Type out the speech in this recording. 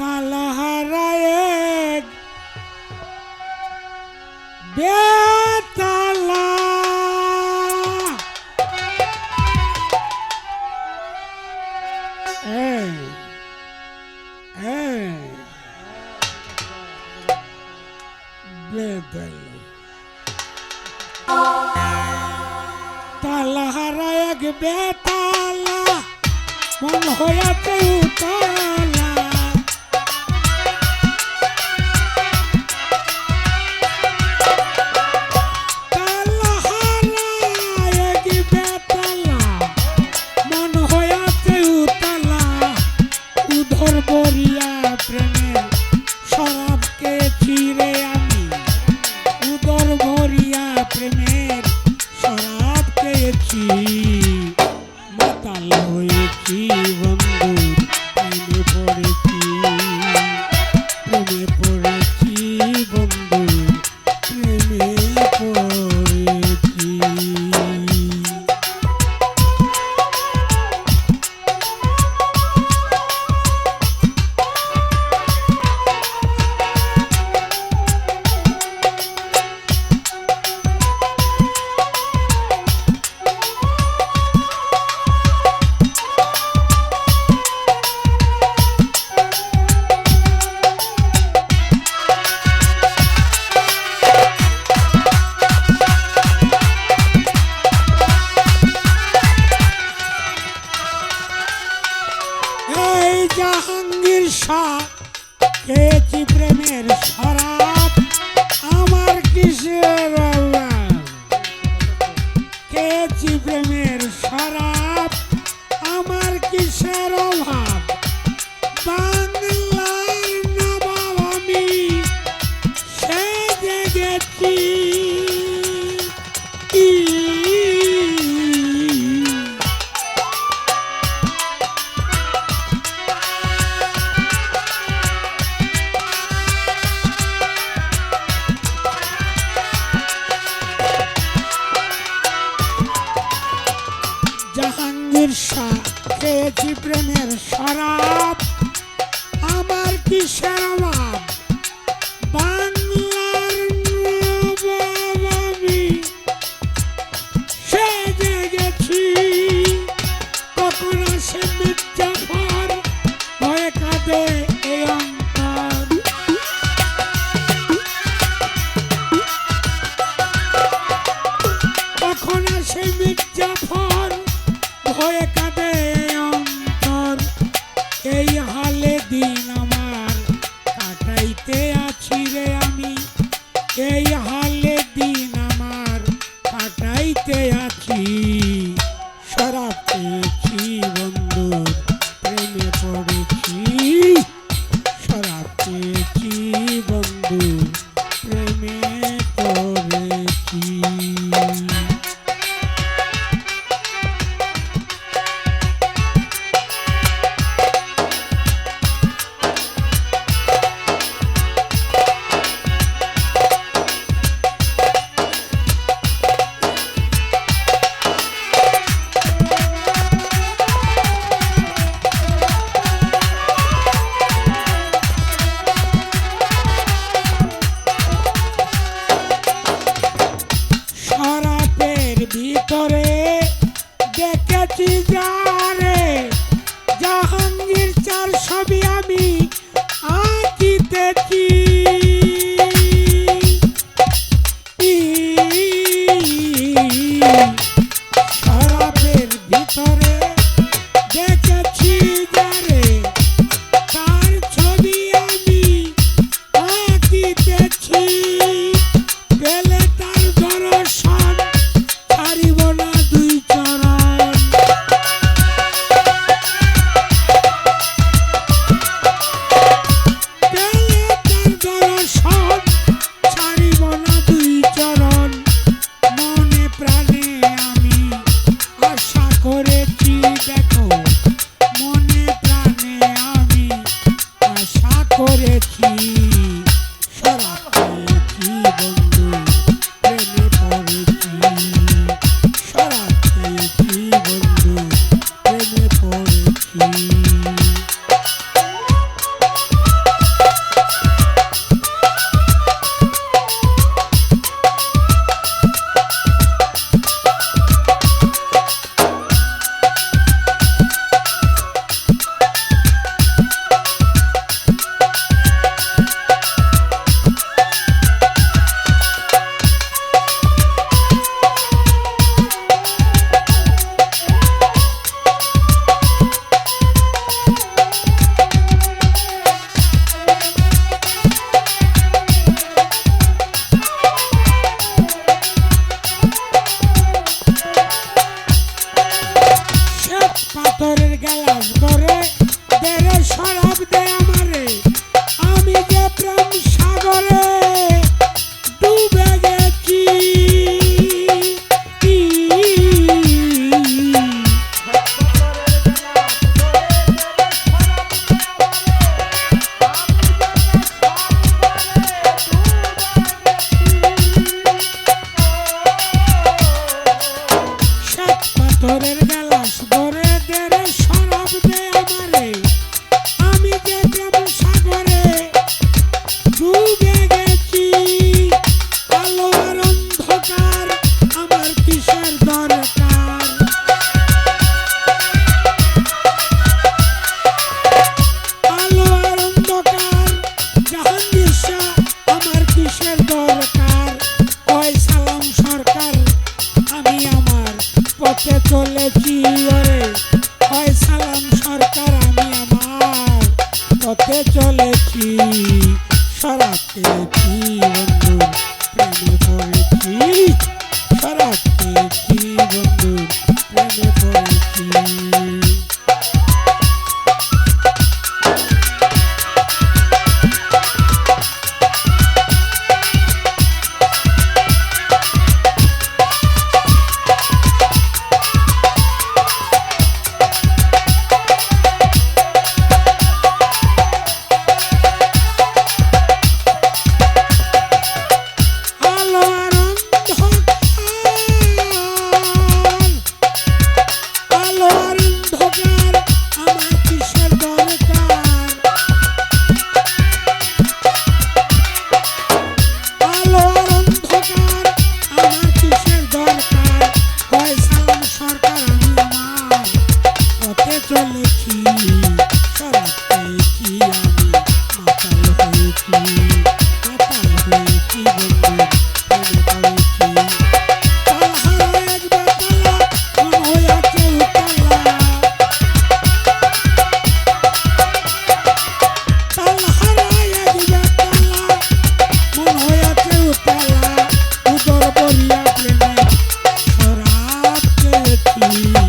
তালহারা এক। বেতালা। এই এই। মন হয়েছে নির্ষা খেয়েছি প্রেমের সরাব আমার কিসের অভাব? হয়ে কাঁদে Yeah. পাথরের গ্যালাস করে সরাতে কি বন্ধু প্রেমে পড়েছি খেয়েছি প্রেমে